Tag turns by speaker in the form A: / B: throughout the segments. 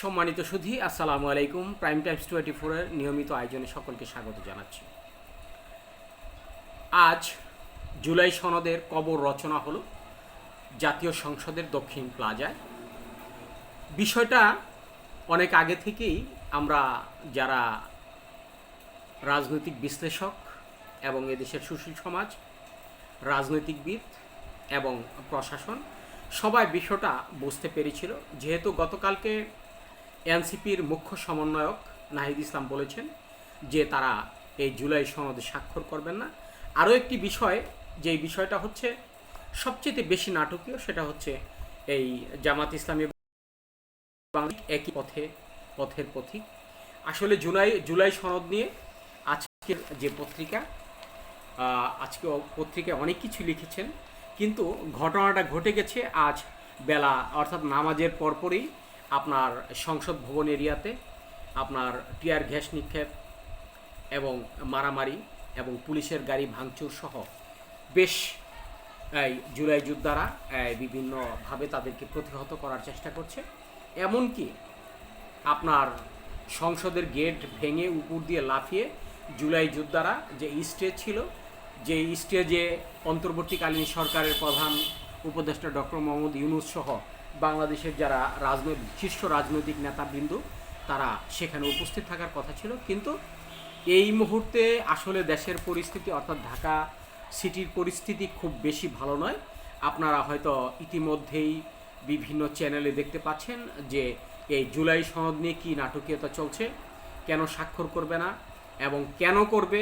A: সম্মানিত সুধী, আসসালামু আলাইকুম। প্রাইম টাইমস টোয়েন্টি ফোরের নিয়মিত আয়োজনে সকলকে স্বাগত জানাচ্ছি। আজ জুলাই সনদের কবর রচনা হলো জাতীয় সংসদের দক্ষিণ প্লাজায়। বিষয়টা অনেক আগে থেকেই আমরা যারা রাজনৈতিক বিশ্লেষক এবং এদেশের সুশীল সমাজ, রাজনৈতিকবিদ এবং প্রশাসন, সবাই বিষয়টা বুঝতে পেরেছিল। যেহেতু গতকালকে এনসিপির মুখ্য সমন্বয়ক নাহিদ ইসলাম বলেছেন যে তারা এই জুলাই সনদে স্বাক্ষর করবেন না। আরও একটি বিষয় যে বিষয়টা হচ্ছে সবচেয়ে বেশি নাটকীয়, সেটা হচ্ছে এই জামাত ইসলামী একই পথে, পথের পথিক। আসলে জুলাই জুলাই সনদ নিয়ে আজকের যে পত্রিকা আজকে পত্রিকায় অনেক কিছু লিখেছেন, কিন্তু ঘটনাটা ঘটে গেছে আজ বেলা, অর্থাৎ নামাজের পরপরই আপনার সংসদ ভবন এরিয়াতে, আপনার টিয়ার গ্যাস নিক্ষেপ এবং মারামারি এবং পুলিশের গাড়ি ভাঙচুর সহ বেশ, এই, জুলাই যোদ্ধারা বিভিন্নভাবে তাদেরকে প্রতিহত করার চেষ্টা করছে। এমনকি আপনার সংসদের গেট ভেঙে উপর দিয়ে লাফিয়ে জুলাই যোদ্ধারা যে স্টেজ ছিল, যে স্টেজে অন্তর্বর্তীকালীন সরকারের প্রধান উপদেষ্টা ডক্টর মোহাম্মদ ইউনুস সহ বাংলাদেশের যারা রাজনৈতিক শীর্ষ রাজনৈতিক নেতাবৃন্দ, তারা সেখানে উপস্থিত থাকার কথা ছিল। কিন্তু এই মুহূর্তে আসলে দেশের পরিস্থিতি অর্থাৎ ঢাকা সিটির পরিস্থিতি খুব বেশি ভালো নয়। আপনারা হয়তো ইতিমধ্যেই বিভিন্ন চ্যানেলে দেখতে পাচ্ছেন যে এই জুলাই সনদ নিয়ে কী নাটকীয়তা চলছে, কেন স্বাক্ষর করবে না এবং কেন করবে,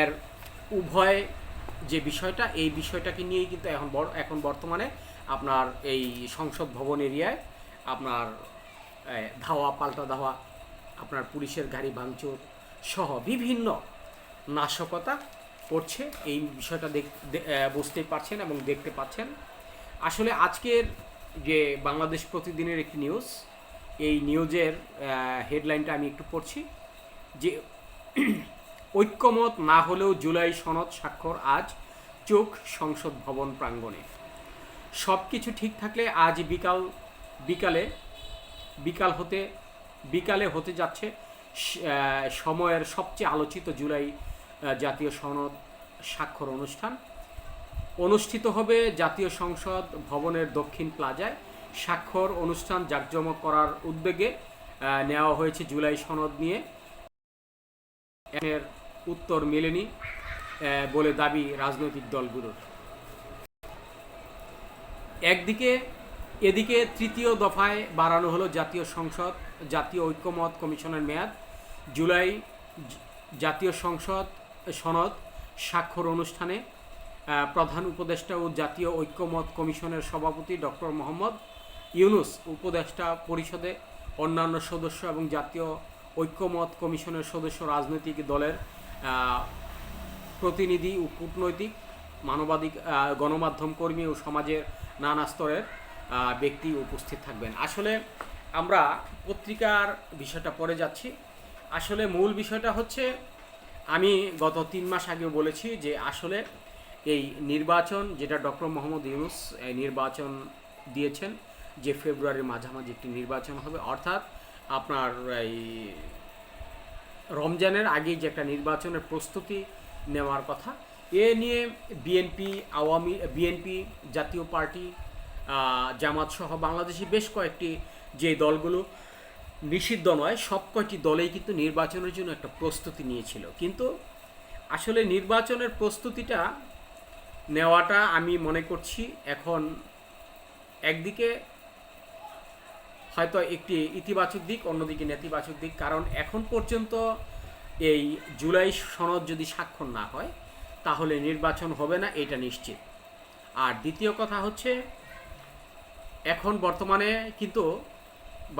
A: এর উভয় যে বিষয়টা, এই বিষয়টাকে নিয়েই কিন্তু এখন বড় এখন বর্তমানে আপনার এই সংসদ ভবন এরিয়ায় আপনার ধাওয়া, পাল্টা ধাওয়া, আপনার পুলিশের গাড়ি ভাঙচুর সহ বিভিন্ন নাশকতা করছে। এই বিষয়টা দেখ বুঝতেই পারছেন এবং দেখতে পাচ্ছেন। আসলে আজকের যে বাংলাদেশ প্রতিদিনের একটি নিউজ, এই নিউজের হেডলাইনটা আমি একটু পড়ছি যে ঐক্যমত না হলেও জুলাই সনদ স্বাক্ষর আজ চোখ সংসদ ভবন প্রাঙ্গণে। সব কিছু ঠিক থাকলে আজ বিকাল বিকালে বিকাল হতে বিকালে হতে যাচ্ছে সময়ের সবচেয়ে আলোচিত জুলাই জাতীয় সনদ স্বাক্ষর অনুষ্ঠান। অনুষ্ঠিত হবে জাতীয় সংসদ ভবনের দক্ষিণ প্লাজায়। স্বাক্ষর অনুষ্ঠান জাঁকজমক করার উদ্যোগে আহ, নেওয়া হয়েছে জুলাই সনদ নিয়ে। এর উত্তর মেলেনি বলে দাবি রাজনৈতিক দলগুলোর। একদিকে, এদিকে তৃতীয় দফায় বাড়ানো হলো জাতীয় সংসদ, জাতীয় ঐক্যমত কমিশনের মেয়াদ, জুলাই জাতীয় সংসদ সনদ, স্বাক্ষর অনুষ্ঠানে প্রধান উপদেষ্টা ও জাতীয় ঐক্যমত কমিশনের সভাপতি ডক্টর মোহাম্মদ ইউনুস, উপদেষ্টা পরিষদে অন্যান্য সদস্য এবং জাতীয় ঐক্যমত কমিশনের সদস্য রাজনৈতিক দলের প্রতিনিধি ও কূটনৈতিক, মানবাধিক গণমাধ্যম কর্মী ও সমাজের নানা স্তরের ব্যক্তি উপস্থিত থাকবেন। আসলে আমরা পত্রিকার বিষয়টা পড়ে যাচ্ছি। আসলে মূল বিষয়টা হচ্ছে, আমি গত তিন মাস আগেও বলেছি যে আসলে এই নির্বাচন, যেটা ডক্টর মোহাম্মদ ইউনুস এই নির্বাচন দিয়েছেন, যে ফেব্রুয়ারির মাঝামাঝি একটি নির্বাচন হবে, অর্থাৎ আপনার এই রমজানের আগেই যে একটা নির্বাচনের প্রস্তুতি নেওয়ার কথা এ নিয়ে BNP Awami BNP Jatiyo party Jamaat সহ বাংলাদেশি বেশ কয়েকটি যে দলগুলো নিষিদ্ধ নয়, সব কয়টি দলেই কিন্তু নির্বাচনের জন্য একটা প্রস্তুতি নিয়েছিল। কিন্তু আসলে নির্বাচনের প্রস্তুতিটা নেওয়াটা আমি মনে করছি এখন একদিকে হয়তো একটি ইতিবাচক দিক, অন্যদিকে নেতিবাচক দিক। কারণ এখন পর্যন্ত এই জুলাই সনদ যদি স্বাক্ষর না হয় তাহলে নির্বাচন হবে না, এটা নিশ্চিত। আর দ্বিতীয় কথা হচ্ছে, এখন বর্তমানে কিন্তু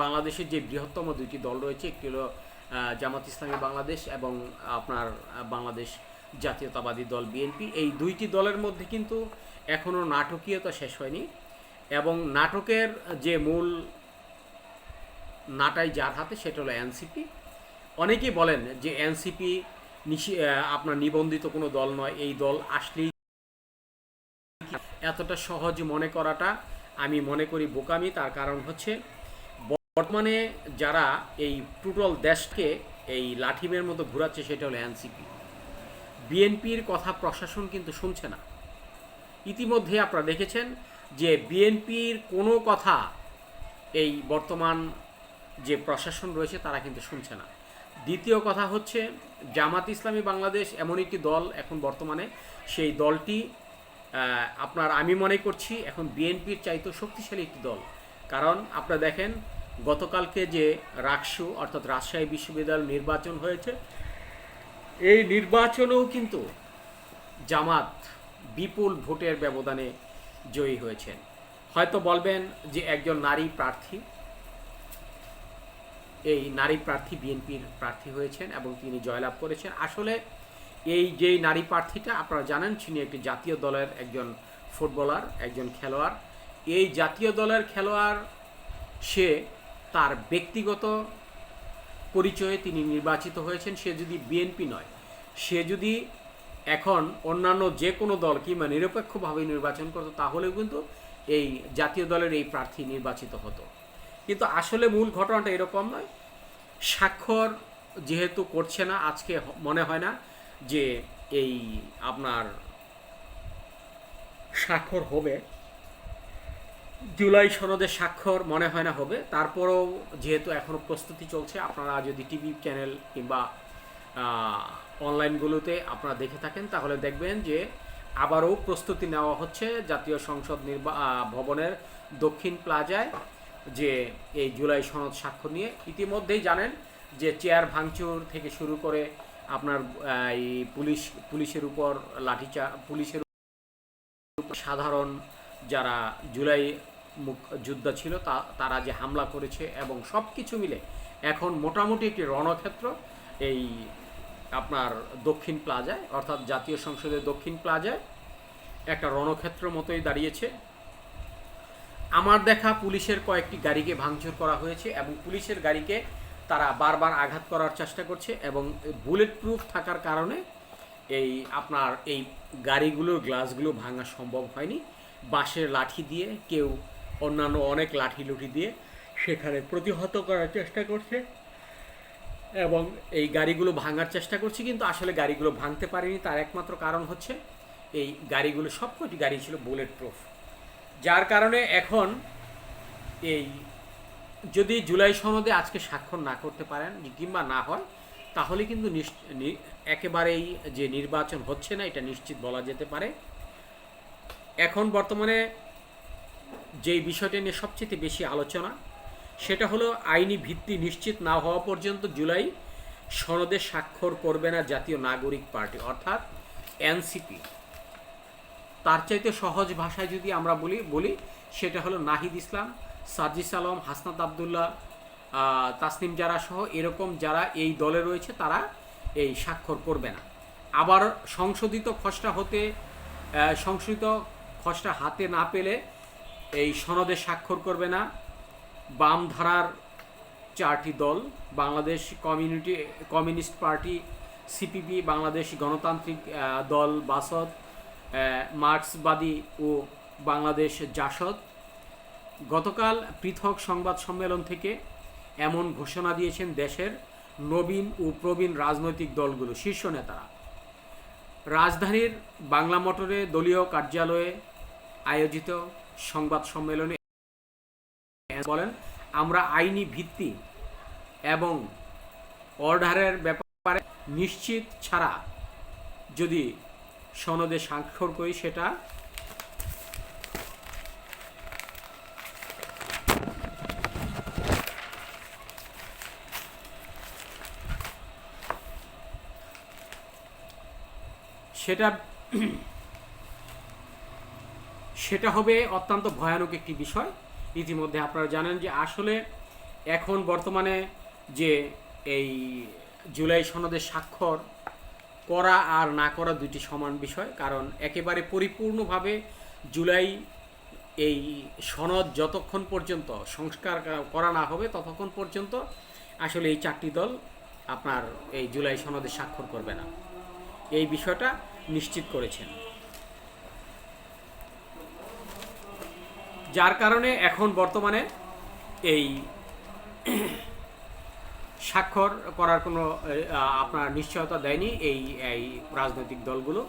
A: বাংলাদেশের যে বৃহত্তম দুইটি দল রয়েছে, একটি হলো জামাত ইসলামী বাংলাদেশ এবং আপনার বাংলাদেশ জাতীয়তাবাদী দল বিএনপি। এই দুইটি দলের মধ্যে কিন্তু এখনও নাটকীয়তা শেষ হয়নি এবং নাটকের যে মূল নাটাই যার হাতে সেটা হলো এনসিপি। অনেকেই বলেন যে এনসিপি আপনার নিবন্ধিত কোনো দল নয়, এই দল আসলেই এতটা সহজ মনে করাটা আমি মনে করি বোকামি। তার কারণ হচ্ছে, বর্তমানে যারা এই টোটাল দেশকে এই লাঠিমের মতো ঘোরাচ্ছে, সেটা হলো এনসিপি। বিএনপির কথা প্রশাসন কিন্তু শুনছে না। ইতিমধ্যে আপনারা দেখেছেন যে বিএনপির কোনো কথা এই বর্তমান যে প্রশাসন রয়েছে, তারা কিন্তু শুনছে না। দ্বিতীয় কথা হচ্ছে, জামাত ইসলামী বাংলাদেশ এমন একটি দল এখন বর্তমানে। সেই দলটি আপনার আমি মনে করছি এখন বিএনপির চাইতে শক্তিশালী একটি দল। কারণ আপনারা দেখেন, গতকালকে যে রাকসু অর্থাৎ রাজশাহী বিশ্ববিদ্যালয় নির্বাচন হয়েছে, এই নির্বাচনেও কিন্তু জামাত বিপুল ভোটের ব্যবধানে জয়ী হয়েছেন। হয়তো বলবেন যে একজন নারী প্রার্থী এই নারী প্রার্থী বিএনপির প্রার্থী হয়েছেন এবং তিনি জয়লাভ করেছেন। আসলে এই যেই নারী প্রার্থীটা, আপনারা জানেন, তিনি একটি জাতীয় দলের একজন ফুটবলার, একজন খেলোয়াড়। এই জাতীয় দলের খেলোয়াড়, সে তার ব্যক্তিগত পরিচয়ে তিনি নির্বাচিত হয়েছেন। সে যদি বিএনপি নয়, সে যদি এখন অন্যান্য যে কোনো দল কিংবা নিরপেক্ষভাবে নির্বাচন করতো, তাহলেও কিন্তু এই জাতীয় দলের এই প্রার্থী নির্বাচিত হতো। কিন্তু আসলে মূল ঘটনাটা এরকম নয়। স্বাক্ষর যেহেতু করছে না, আজকে মনে হয় না যে এই আপনার স্বাক্ষর হবে। জুলাই সনদে স্বাক্ষর মনে হয় না হবে। তারপরেও যেহেতু এখনও প্রস্তুতি চলছে, আপনারা যদি টিভি চ্যানেল কিংবা অনলাইনগুলোতে আপনারা দেখে থাকেন, তাহলে দেখবেন যে আবারও প্রস্তুতি নেওয়া হচ্ছে জাতীয় সংসদ নির্বা ভবনের দক্ষিণ প্লাজায়। যে এই জুলাই সনদ স্বাক্ষর নিয়ে ইতিমধ্যেই জানেন যে চেয়ার ভাঙচুর থেকে শুরু করে আপনার এই পুলিশ, পুলিশের উপর লাঠিচা পুলিশের সাধারণ যারা জুলাই মুখ, যোদ্ধা ছিল তা, তারা যে হামলা করেছে এবং সব কিছু মিলে এখন মোটামুটি একটি রণক্ষেত্র এই আপনার দক্ষিণ প্লাজায়, অর্থাৎ জাতীয় সংসদের দক্ষিণ প্লাজায় একটা রণক্ষেত্র মতোই দাঁড়িয়েছে। আমার দেখা পুলিশের কয়েকটি গাড়িকে ভাঙচুর করা হয়েছে এবং পুলিশের গাড়িকে তারা বারবার আঘাত করার চেষ্টা করছে এবং বুলেট প্রুফ থাকার কারণে এই আপনার এই গাড়িগুলোর গ্লাসগুলো ভাঙা সম্ভব হয়নি। বাঁশের লাঠি দিয়ে কেউ, অন্যান্য অনেক লাঠি লুঠি দিয়ে সেখানে প্রতিহত করার চেষ্টা করছে এবং এই গাড়িগুলো ভাঙার চেষ্টা করছি, কিন্তু আসলে গাড়িগুলো ভাঙতে পারেনি। তার একমাত্র কারণ হচ্ছে এই গাড়িগুলো, সবকটি গাড়ি ছিল বুলেট প্রুফ যার কারণে এখন এই যদি জুলাই সনদে আজকে স্বাক্ষর না করতে পারেন, কিংবা না হয়, তাহলে কিন্তু একেবারেই যে নির্বাচন হচ্ছে না, এটা নিশ্চিত বলা যেতে পারে। এখন বর্তমানে যেই বিষয়টা নিয়ে সবচেয়ে বেশি আলোচনা, সেটা হলো আইনি ভিত্তি নিশ্চিত না হওয়া পর্যন্ত জুলাই সনদে স্বাক্ষর করবে না জাতীয় নাগরিক পার্টি, অর্থাৎ এনসিপি। তার চাইতে সহজ ভাষায় যদি আমরা বলি বলি, সেটা হলো নাহিদ ইসলাম সাজিস আলম হাসনাত আবদুল্লাহ তাসনিম যারা সহ এরকম যারা এই দলে রয়েছে, তারা এই স্বাক্ষর করবে না। আবার সংশোধিত খসড়া হতে সংশোধিত খসড়া হাতে না পেলে এই সনদে স্বাক্ষর করবে না। বাম ধারার চারটি দল, Bangladesh community, communist party CPP Bangladesh Ganatantrik Dal, BASAD মার্ক্সবাদী ও বাংলাদেশ জাসদ, গতকাল পৃথক সংবাদ সম্মেলন থেকে এমন ঘোষণা দিয়েছেন দেশের নবীন ও প্রবীণ রাজনৈতিক দলগুলো, শীর্ষ নেতারা। রাজধানীর বাংলা মোটরে দলীয় কার্যালয়ে আয়োজিত সংবাদ সম্মেলনে বলেন, আমরা আইনি ভিত্তি এবং অর্ডারের ব্যাপারে নিশ্চিত ছাড়া যদি সনদে স্বাক্ষর করি সেটা। সেটা সেটা হবে অত্যন্ত ভয়ানক একটি বিষয়। ইতিমধ্যে আপনারা জানেন যে আসলে এখন বর্তমানে যে এই জুলাই সনদে স্বাক্ষর করা আর না করা দুটি সমান বিষয়, কারণ একেবারে পরিপূর্ণভাবে জুলাই এই সনদ যতক্ষণ পর্যন্ত সংস্কার করা না হবে ততক্ষণ পর্যন্ত আসলে এই চারটি দল আপনার এই জুলাই সনদে স্বাক্ষর করবে না। এই বিষয়টা নিশ্চিত করেছেন। যার কারণে এখন বর্তমানে এই স্বাক্ষর করার কোনো আপনার নিশ্চয়তা দেয়নি এই এই রাজনৈতিক দলগুলো।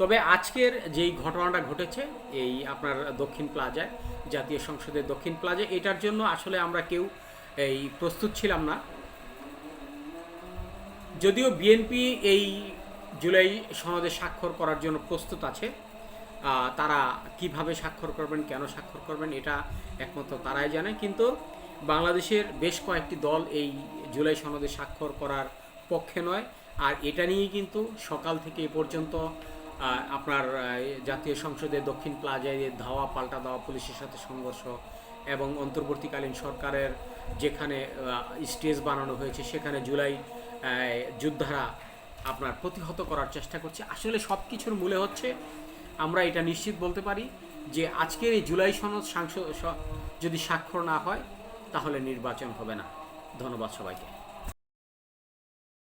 A: তবে আজকের যেই ঘটনাটা ঘটেছে, এই আপনার দক্ষিণ প্লাজায়, জাতীয় সংসদের দক্ষিণ প্লাজায় এটার জন্য আসলে আমরা কেউ, এই, প্রস্তুত ছিলাম না। যদিও বিএনপি এই জুলাই সনদে স্বাক্ষর করার জন্য প্রস্তুত আছে তারা কীভাবে স্বাক্ষর করবেন, কেন স্বাক্ষর করবেন, এটা একমাত্র তারাই জানে, কিন্তু বাংলাদেশের বেশ কয়েকটি দল এই জুলাই সনদে স্বাক্ষর করার পক্ষে নয়। আর এটা নিয়েই কিন্তু সকাল থেকে এ পর্যন্ত আপনার জাতীয় সংসদে দক্ষিণ প্লাজায় ধাওয়া, পাল্টা দেওয়া, পুলিশের সাথে সংঘর্ষ এবং অন্তর্বর্তীকালীন সরকারের যেখানে স্টেজ বানানো হয়েছে, সেখানে জুলাই যোদ্ধারা আপনার প্রতিহত করার চেষ্টা করছে। আসলে সব কিছুর মূলে হচ্ছে, আমরা এটা নিশ্চিত বলতে পারি যে আজকের এই জুলাই সনদ যদি স্বাক্ষর না হয় তাহলে নির্বাচন হবে না। ধন্যবাদ সবাইকে।